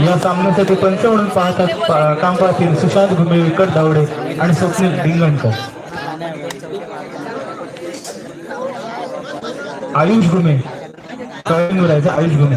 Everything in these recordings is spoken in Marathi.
या सामन्यासाठी पंच म्हणून पाहतात काम पाहतील सुशांत घुमे विकट धावडे आणि स्वप्नील डिंगणकर आयुष घुमे. कळून राहायचं आयुष घुमे.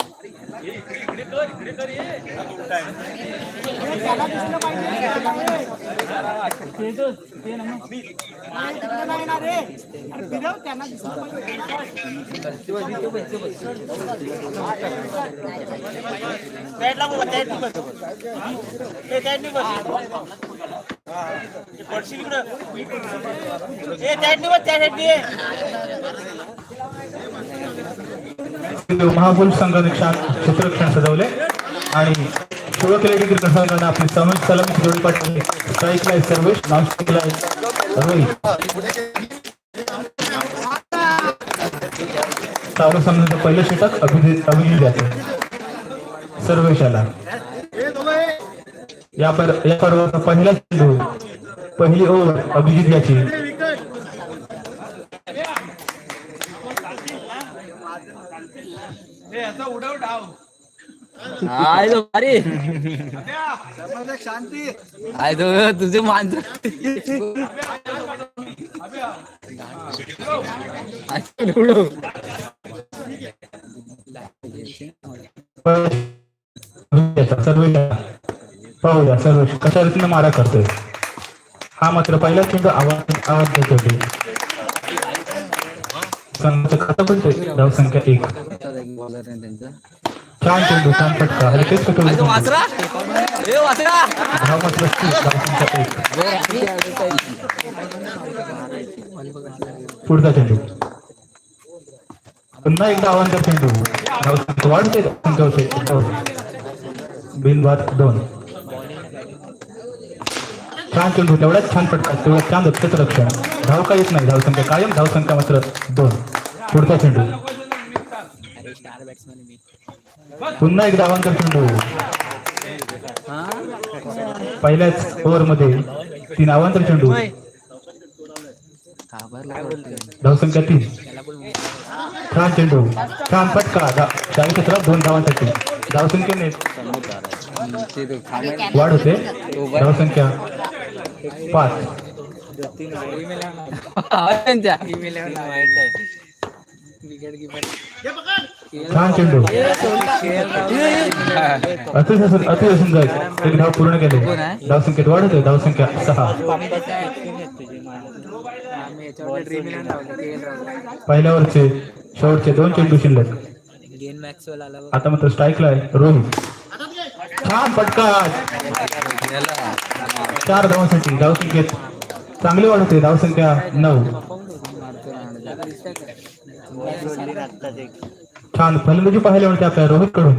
पडशील इकडं. ए, साईडने त्या महापुरुष संघाने छान क्षेत्ररक्षण सजवले. आणि शिवकेलेडी क्रिकेट संघाने आपली सामूहिक सलम जोडी पाठवली स्ट्राईकला आहे सर्वेश नाशिकला आहे रोहित चालू सामन्याचं पहिलं षटक अभिजित अभिजित जाते सर्वेशाला. या पर या पर्वाचा पहिला चेंडू पहिली ओव्हर अभिजित याची. हाय तो भारी. हाय तो तुझे माणसं. सर्व पाहूया सर्व कशा रीतीने मारा करतोय. हा मात्र पहिला चेंडू आवाज आवाज देत होते संघाचं खातं पडतोय धावसंख्या एक छान चेंडू छान फटका. हलकेच कटोरी धाव मात्र धावसंख्या एक पुढचा चेंडू. पुन्हा एकदा आव्हानकर चेंडू. धावसंख्या वाढते बिनबाद दोन. छान चेंडू तेवढ्याच छान फटका तेवढ्या छान दक्षच रक्षण. धाव का येत नाही धावसंख्या कायम धावसंख्या मात्र दोन. पुढचा चेंडू. पुन्हा एक धावांचा चेंडू. पहिल्याच ओव्हरमध्ये तीन आवांतर चेंडू. धावसंख्या तीन. छान चेंडू. छान फटका. चाळीस सतरा दोन धावांसाठी धावसंख्येने वाढ होते. धावसंख्या पाच. छान चेंडू. अतिशय अतिशय सुंदर. एक धाव पूर्ण केले. धावसंख्येत वाढ होते धावसंख्या सहा. पहिल्यावरचे शेवटचे दोन चेंडू शिल्लक. आता मात्र स्ट्राईकला आहे रोहित. छान पटकार चार धावांसाठी धावसंख्येत चांगली वाढ होते धावसंख्या नऊ. छान. फलंदाजी पाहायला मिळते आपल्या रोहित कडून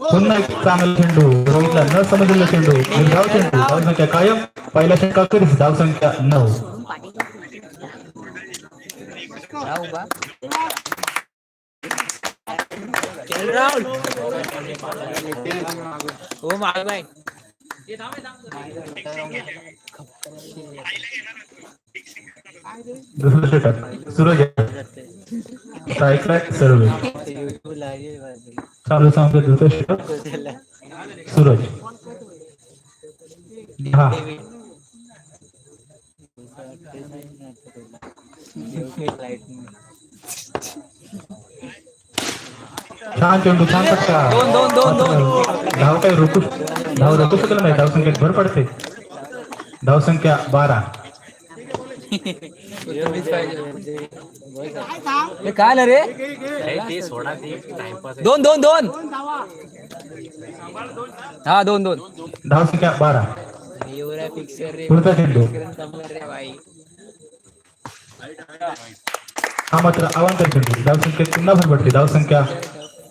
पुन्हा एक चांगला चेंडू. रोहितला न समजलेला चेंडू. धाव चेंडू. धावसंख्या कायम. पहिल्या षटका कधीच धावसंख्या नऊ. हो माग बाय सूरज सर्वे चालू सांगतो दुसरं षटक सूरज. हा. छान चेंडू छान फटका दोन, दोन, दोन, दोन. धाव काही रोखू धाव रोखू शकलं नाही धावसंख्येत भर पडते. धावसंख्या बारा. काय ना रे? दोन दोन दोन. हा दोन दोन. धावसंख्या बारा. पुढचा चेंडू. हा मात्र अवांतर चेंडू. धावसंख्येत पुन्हा भर पडते. धावसंख्या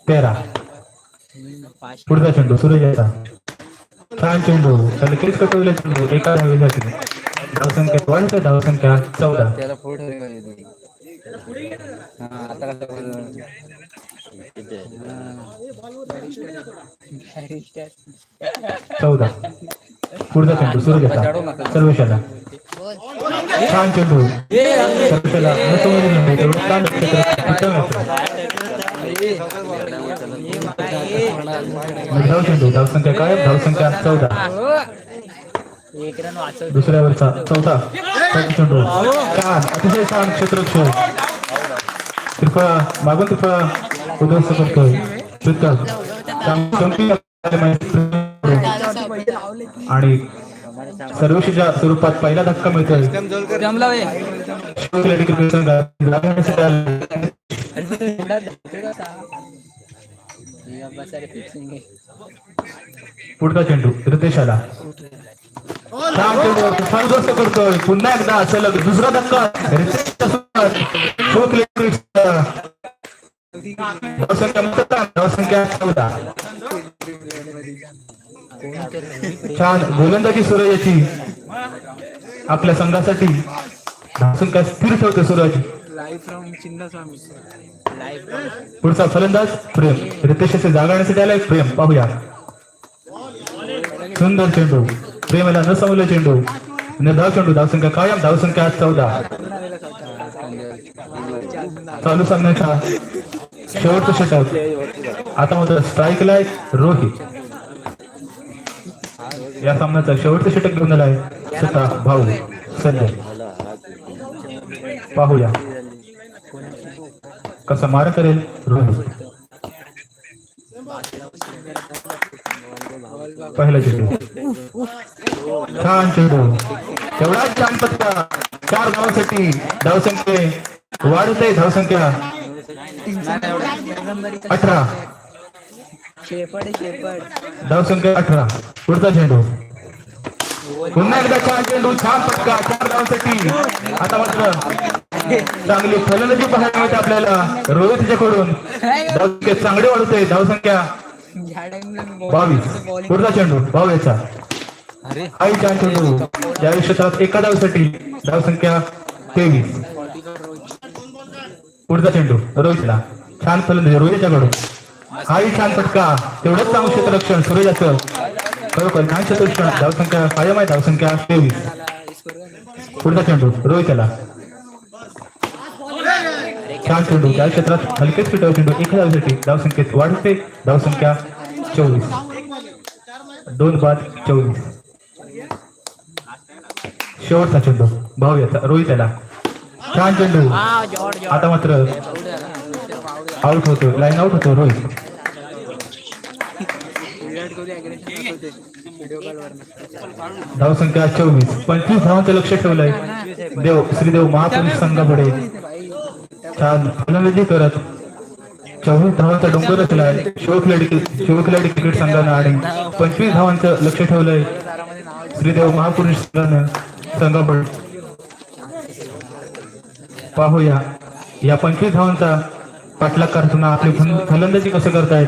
तेरा पुढचा चेंडू सूर्य याचा छान चेंडू हलकेच कटवले चेंडू एका धावेसाठी धावसंख्या वाढते धावसंख्या चौदा चौदा पुढचा चेंडू सूर्यचा सर्वेशाला छान चेंडू सर्वेशाला धावसंख्या काय? धावसंख्या चौदा. दुसऱ्यावरचा चौथा. चेंडू छान. अतिशय छान क्षेत्रक्षण कृपा मागून कृपा उद्ध्वस्त करतोय. आणि सर्वशीच्या स्वरूपात पहिला धक्का मिळतोय. पुढचा चेंडू रितेशाला. छान करतोय. पुन्हा एकदा सलग दुसरा धक्का. रितेशसंख्या चौदा. छान. गोलंदाजी सूर्याची आपल्या संघासाठी. धावसंख्या स्थिर ठेवते सूर्याची पुढचा फलंदाज प्रेम. रितेशाचे जागाण्यासाठी आलाय प्रेम. पाहूया. सुंदर चेंडू. प्रेमाला न समजले चेंडू धाव चेंडू. धावसंख्या कायम. धावसंख्या आज चौदा. चालू सामन्याचा शेवटचा षटक. आता मात्र स्ट्राईकला आहे रोहित. या सामन्याचा शेवटचा षटक घेऊन आलाय स्वतः भाऊ संजय. पाहूया. कसा मार करेल? रोहित पहिला चेंडू छान चेंडू एवढा छान पत्ता चार धावसाठी धावसंख्ये. वाढते धावसंख्या. अठरा. धावसंख्या अठरा. पुढचा चेंडू पुन्हा एकदा छान चेंडू छान पटका चार धावांसाठी आता मात्र चांगली फलंदाजी पाहायला मिळते आपल्याला. रोहितच्याकडून धावसंख्या चांगली वाढते धावसंख्या बावीस. पुढचा चेंडू बावीसचा. आई छान चेंडू या क्षेत्रात एका धावसाठी धावसंख्या तेवीस. पुढचा चेंडू रोहितला. छान फलंदाजी रोहितच्याकडून हाही छान फटका तेवढंच चांगलं क्षेत्ररक्षण सूर्याचं खरोखर छान क्षेत्ररक्षण धावसंख्या कायम आहे धावसंख्या तेवीस. पुढचा चेंडू रोहितला. छान चेंडू त्या क्षेत्रात हलकेच फिटव चेंडू. एका धावसाठी धावसंख्येत वाढते धावसंख्या चोवीस. दोन बाद चोवीस. शेवटचा चेंडू भाऊ याचा रोहित याला छान चेंडू. आता मात्र आउट होतो लाईन आउट होतो रोहित. धावसंख्या चोवीस. पंचवीस धावांचं लक्ष ठेवलंय. देव श्रीदेव महापुरुष संघापुढे. छान. फलंदाजी करत. चोवीस धावांचा डोंगर रचलाय. शिवखिलाडी शिवखिलाडी क्रिकेट संघानं आणि पंचवीस धावांचं लक्ष ठेवलंय. श्रीदेव महापुरुष संघानं संघापुढे. पाहूया. या पंचवीस धावांचा पाठलाग करताना आपली फल- फलंदाजी कसं करतायत?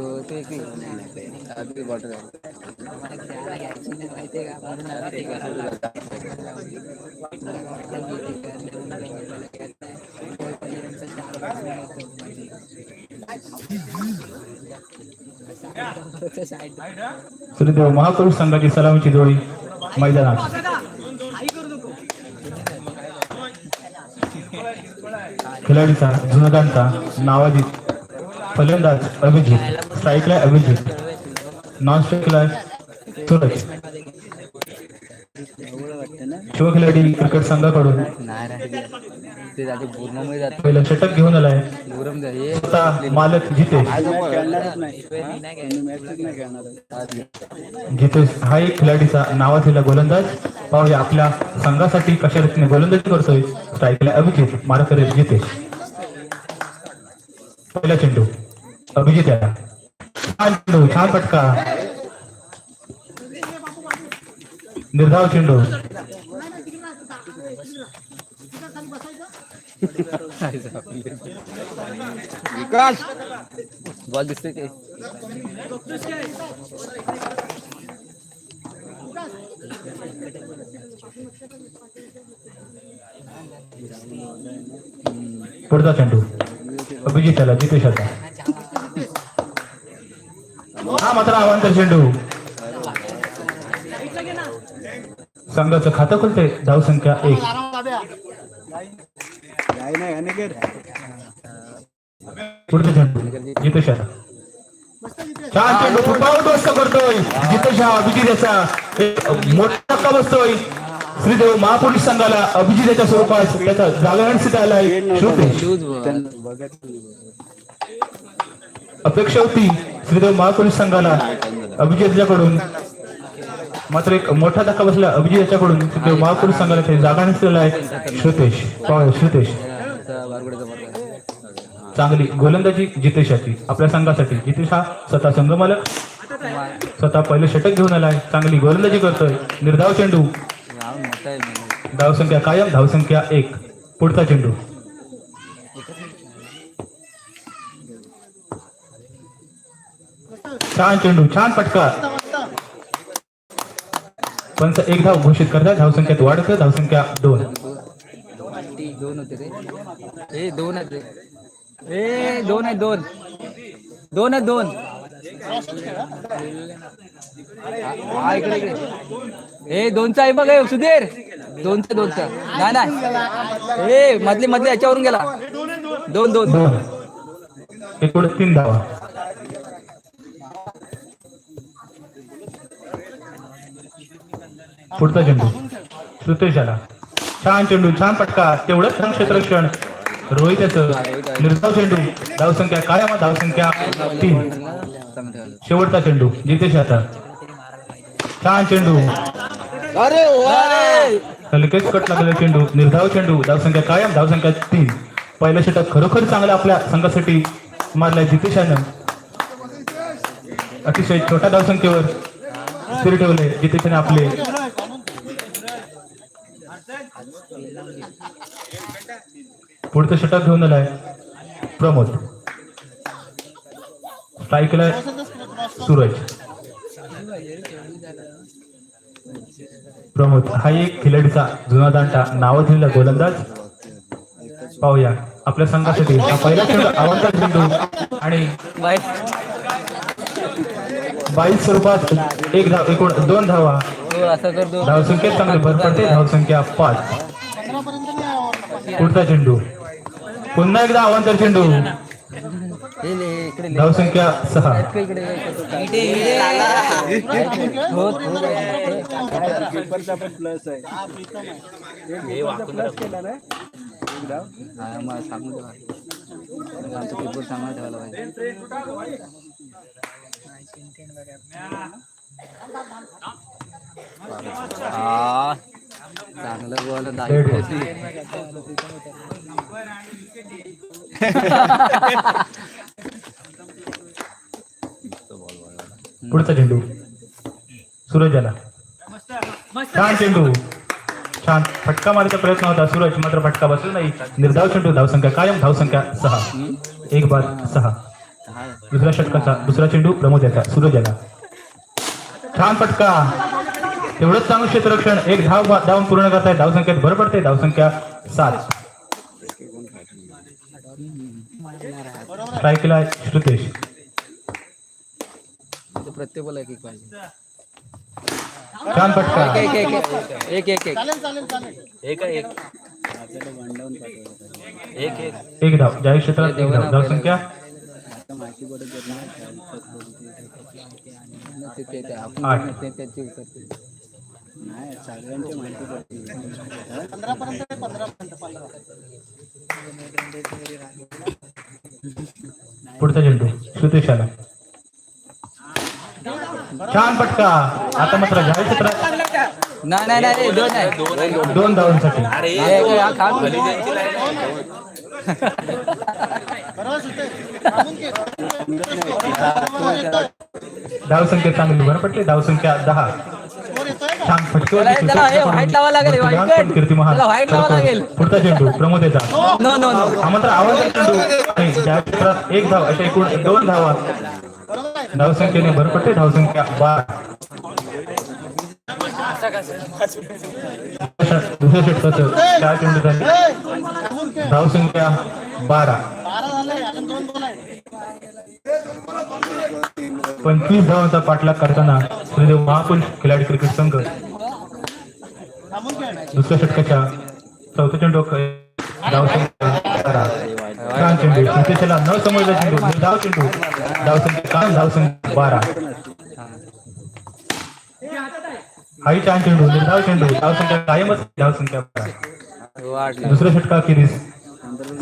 तो बॉटल महापुरुष संघाची सलामीची जोडी मैदानात. खिलाडीचा जुनदांचा नावाजित फलंदाज अभिजित. स्ट्राईकला अभिजित? नॉन स्ट्राईकला सुरज शिवखिलाडी क्रिकेट संघाकडून. नाही पहिलं षटक घेऊन आलाय. स्वतः मालक जितेश. जितेश हा एक खिलाडीचा नावाजलेला गोलंदाज. पाहूया आपल्या संघासाठी कशा रीतीने गोलंदाजी करतोय. स्ट्राईकला अभिजित मारकरी जितेश. पहिला चेंडू. अभिजित याला चेंडू छान फटका निर्धाव चेंडू। विकास। बॉल दिसतोय काय पुढचा चेंडू। अभिजित याला जितेश आता हा मात्र अवांतर चेंडू संघाचं खातं खुलते धाव संख्या एक. पुढचा चेंडू जितेश छान चेंडू फुटबॉल दोस्त करतोय. जितेशा हा अभिजित याचा मोठा धक्का बसतोय श्रीदेव महापुरुष संघाला अभिजित याच्या स्वरूपात त्याचा जागरण सिद्ध आलाय अपेक्षा होती. श्रीदेव महापुरुष संघाला अभिजित याच्याकडून मात्र एक मोठा धक्का बसला अभिजित याच्याकडून श्रीदेव महापुरुष संघाला ते जागा नसलेला आहे. श्रुतेश श्रुतेश. चांगली गोलंदाजी जितेशाची. आपल्या संघासाठी. जितेश हा स्वतः संघमालक स्वतः पहिले षटक घेऊन आलाय. चांगली गोलंदाजी करतोय. निर्धाव चेंडू. धावसंख्या कायम. धावसंख्या एक. पुढचा चेंडू. छान चेंडू छान फटका. पंच एक धाव घोषित करतात धावसंख्यात वाढ करत धावसंख्या दोन. दोन होते रे. ए दोन ए दोन आहेत दोन. दोन आहेत दोन. हा इकडे इकडे. ए दोनचा आहे बघ सुधीर. दोनचा दोनचा. नाही नाही. ए मधली मधली याच्यावरून गेला. दोन दोन. दोन. एकूण तीन धावा. पुढचा चेंडू. आला छान चेंडू छान फटका. तेवढंच छान क्षेत्ररक्षण. रोहित याचं निर्धाव चेंडू. धावसंख्या कायम धावसंख्या तीन. शेवटचा चेंडू जितेश आता. छान चेंडू. लगेच कट लागलेला चेंडू निर्धाव चेंडू धावसंख्या कायम धावसंख्या तीन. पहिलं षटक खरोखर चांगलं आपल्या संघासाठी मारलाय जितेशानं. अतिशय छोट्या धावसंख्येवर स्थिर ठेवले जितेशाने आपले पुढचं षटक घेऊन आलाय प्रमोद. स्ट्राईकला सूरज प्रमोद हा एक खिलाडीचा जुना दांडा. नावाजलेला गोलंदाज. पाहूया. आपल्या संघासाठी हा पहिला चेंडू आवडता चेंडू आणि बाईस स्वरूपात एक धाव एकूण दोन धावा. करतो असं करतो धावसंख्या चांगली भर धावसंख्या पाच. पुढचा चेंडू. पुन्हा एकदा अवांतर चेंडू. धावसंख्या सहा. प्लस आहे हा, चांगलं बोल पुढचा चेंडू. सूरज आला छान चेंडू. छान. फटका मारायचा प्रयत्न होता. सूरज मात्र फटका बसला नाही. निर्धाव चेंडू धावसंख्या कायम धावसंख्या सहा. एक बाद सहा. दुसऱ्या षटकाचा दुसरा चेंडू प्रमोद याचा सूरज याला छान फटका. एवढंच चांगलं क्षेत्ररक्षण. एक धाव धावून पूर्ण करताय. धावसंख्येत भर पडते. धावसंख्या सात. स्ट्राईकला श्रुतेश. तो प्रत्येक बोला एक एक पाहिजे. छान फटका एक एक एक एक एक एक एक एक. एक एक. धाव. जाहीर क्षेत्रात एक धाव. धावसंख्या? ते- ते- छान पटका आता मात्र जायचं प्रयत्न नाही नाही दोन दोन धावांसाठी. अरे धावसंख्या चांगली बरं पटली धावसंख्या दहा. लागेल, लागेल. पुढचा चेंडू प्रमोदेचा नो नो नो हा मात्र आवाज चेंडू एक धाव अशा एकूण दोन धावा धावसंख्येने भरपडते धावसंख्या बारा दुसऱ्या षटकाचं चार चेंडू झाले धावसंख्या बारा पंचवीस धावांचा पाठलाग करताना श्रीदेव महापुरुष खिलाडी क्रिकेट संघ दुसऱ्या षटकाच्या चौथ्या चेंडू धावसंख्या चेंडू नितेशला न समजला चेंडू धाव चेंडू धावसंख्या कान धावसंख्या बारा. हाही छान चेंडू निर्धाव चेंडू धावसंख्या कायमच धावसंख्या बारा. वाढलं दुसऱ्या षटकाखेरीस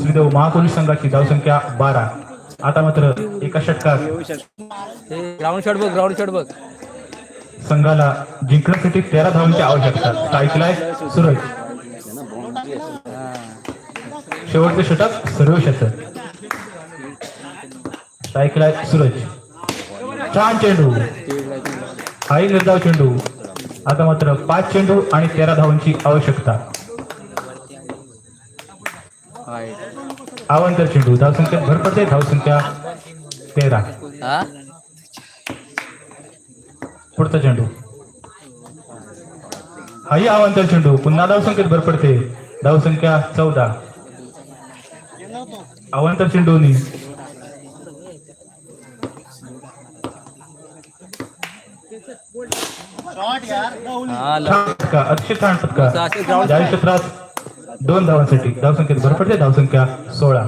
श्रीदेव महापुरुष संघाची धावसंख्या बारा. आता मात्र एका षटकात ग्राउंड शॉट बघ ग्राउंड शॉट बघ. संघाला जिंकण्यासाठी तेरा धावांची आवश्यकता. सायकलाय सुरज. शेवटचे षटक सर्व शतक. सायकलाय सुरज. छान चेंडू. हाही निर्धाव चेंडू. आता मात्र पाच चेंडू आणि तेरा धावांची आवश्यकता. आवांतर चेंडू धावसंख्या भर पडते धावसंख्या तेरा. हा? पुढचा चेंडू. हाही अवांतर चेंडू पुन्हा धावसंख्येत भर पडते धावसंख्या चौदा. अवांतर चेंडूनी अतिशय छान फटका. जाहीर क्षेत्रात दोन धावांसाठी. धावसंख्येत भर पडते? धावसंख्या सोळा.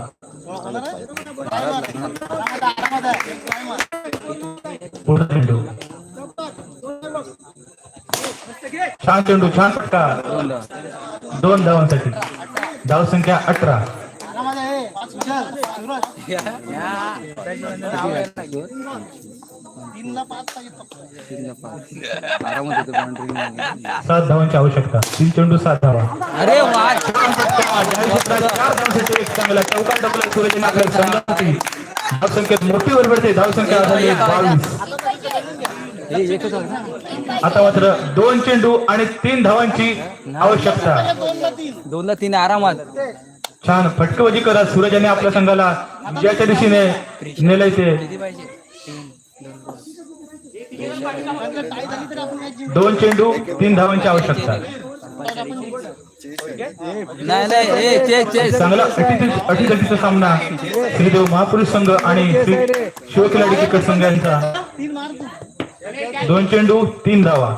पुढचा चेंडू छान चेंडू छान फटका. दोन धावा. दोन धावांसाठी. धावसंख्या अठरा. तीनला पाच पाहिजे तीनला पाच. आरामात सात धावांची आवश्यकता तीन चेंडू सात धावा अरे वा चार धावांसाठी एक चांगला चौकात डबल धावसंख्येत मोठी वर पडते धावसंख्या झाली बावीस आता मात्र दोन चेंडू आणि तीन धावांची आवश्यकता दोनला तीन. आरामात छान फटकबाजी करा सूरजाने आपल्या संघाला विजयाच्या दिशेने नेलंय ते म्हणजे टाय झाली तरी आपण मॅच जिंकू. दोन चेंडू तीन धावांची आवश्यकता. नाही नाही चांगला अटीतटीचा सामना श्रीदेव महापुरुष संघ आणि श्री शिवखिलाडी क्रिकेट संघ यांचा. दोन चेंडू तीन धावा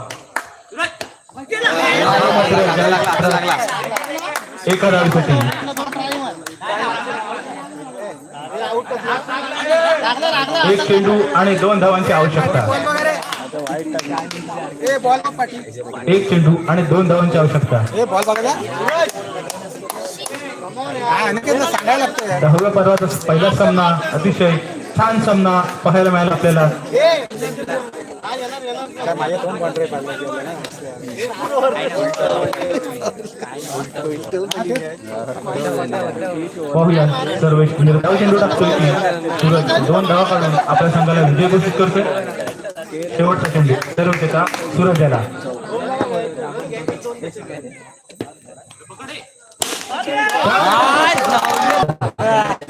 एका धावेसाठी. एक चेंडू आणि दोन धावांची आवश्यकता एक चेंडू आणि दोन धावांची आवश्यकता. दहाव्या पर्वाचा पहिला सामना अतिशय छान सामना पाहायला मिळाला आपल्याला. पाहूया सर्व निर्धाव चेंडू टाकतो की सूरज दोन धावा काढून आपल्या संघाला विजय घोषित करतोय. शेवटचा चेंडू सर्व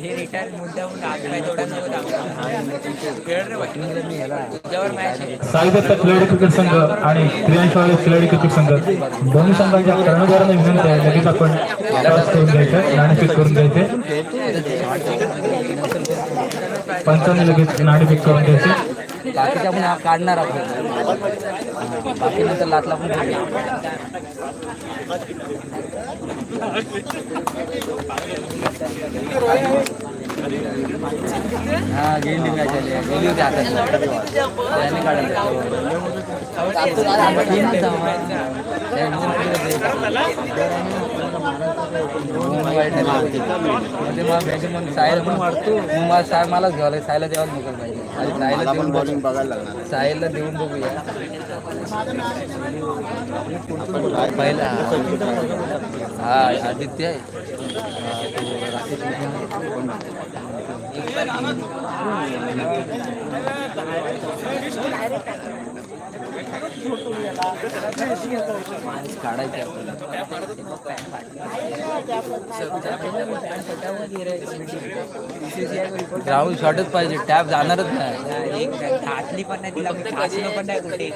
हे रिटायर मुद्दा साईदत्ता खिलाडी क्रिकेट संघ आणि क्रियांशवाले खिलाडी क्रिकेट संघ. दोन्ही संघांच्या कर्णधारांना विनंती आहे. लगेच आपण करून घ्यायचं नाणेफेक करून द्यायचे पंचांनी लगेच नाणेफेक करून द्यायचे बाकीच्या आपण हा काढणार आपण बाकी नंतर लाटला पण हा गेली मॅच आली गेली होती आता. त्याने काढायला म्हणजे मग बॅटिंग मग साहिल पण मारतो मग मला साहेब मलाच घ्यावं लागेल सायला द्यावं नको पाहिजे आणि साहिलला देऊन बॉलिंग बघायला लागणार साहिलला देऊन बघूया पहिला हा आदित्य आहे हा, तो राकेश मिश्रा. काढायचे आपल्याला. राहुल शॉटच पाहिजे टॅप जाणारच नाही. पण नाही तिला पण कुठे?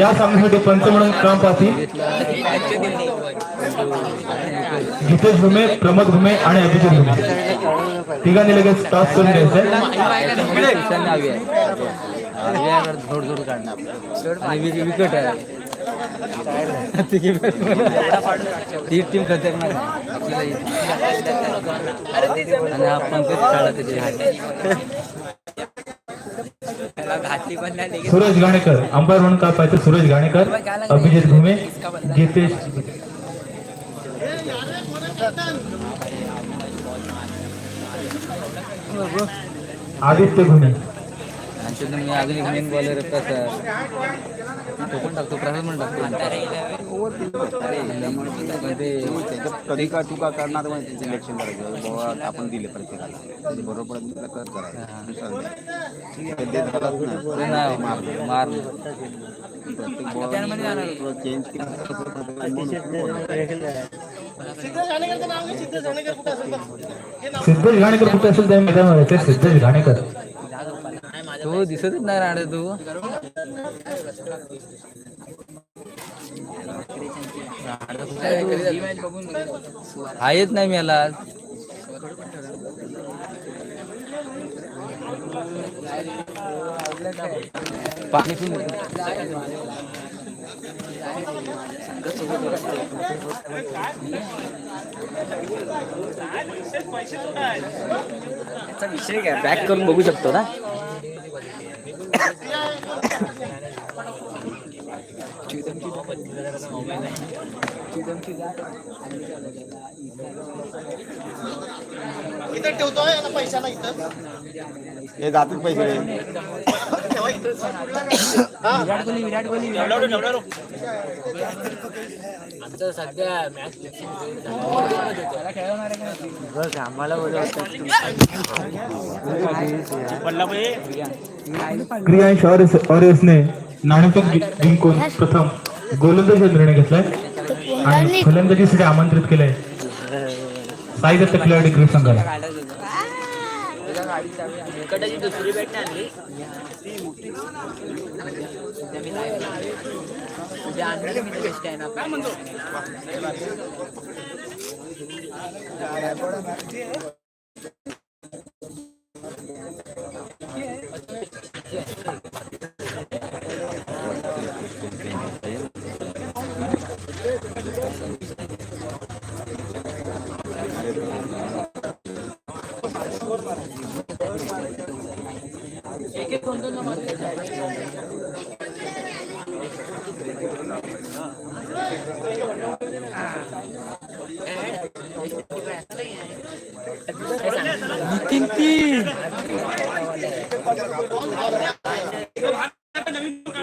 या सामन्यासाठी पंच म्हणून काम पाहतील जितेश भुमे प्रमोद भुमे आणि अभिजित भुमे. तिघांनी लगेच टॉस करून घ्यायचंय. आहे थोडं थोडं काढणार. आणि विक- विकेट आहे. टीम खतरनाक. आणि पंकज काढला त्याच्या त्याला घातली पण नाही लगेच सुरेश गाणेकर अंपायर म्हणून काम पाहते सुरेश गाणेकर अभिजित भुमे जितेश. आदित्य भुमे मी अजून एक मेन बॉलर कसं तो पण टाकतो प्रसाद पण टाकतो. पण ते कधी का चुका करणार म्हणजे सिलेक्शन करायचं. बाबा आपण दिले प्रत्येकाला. बरोबर करायचं मार चेंज सिद्धेश गाणेकर कुठे असेल त्या मैदानावर ते सिद्धेश गाणेकर तो दिसतच नाही राहणार तू. हा येत नाही मी याला पाणी विषय काय? बॅक करून बघू शकतो ना? इथं ठेवतोय आता पैशाला इथं. हे जातील पैसे. विराट कोहली विराट कोहली विराट कोहली आमचं सध्या मॅच बस आम्हाला क्रियांश ऑरेस ऑरेसने नाणेफेक जि- जिंकून प्रथम गोलंदाजी निर्णय घेतलाय. आणि फलंदाजीसाठी आमंत्रित केलंय साई दत्त खिलाडी क्रिकेट संघाला. दुसरी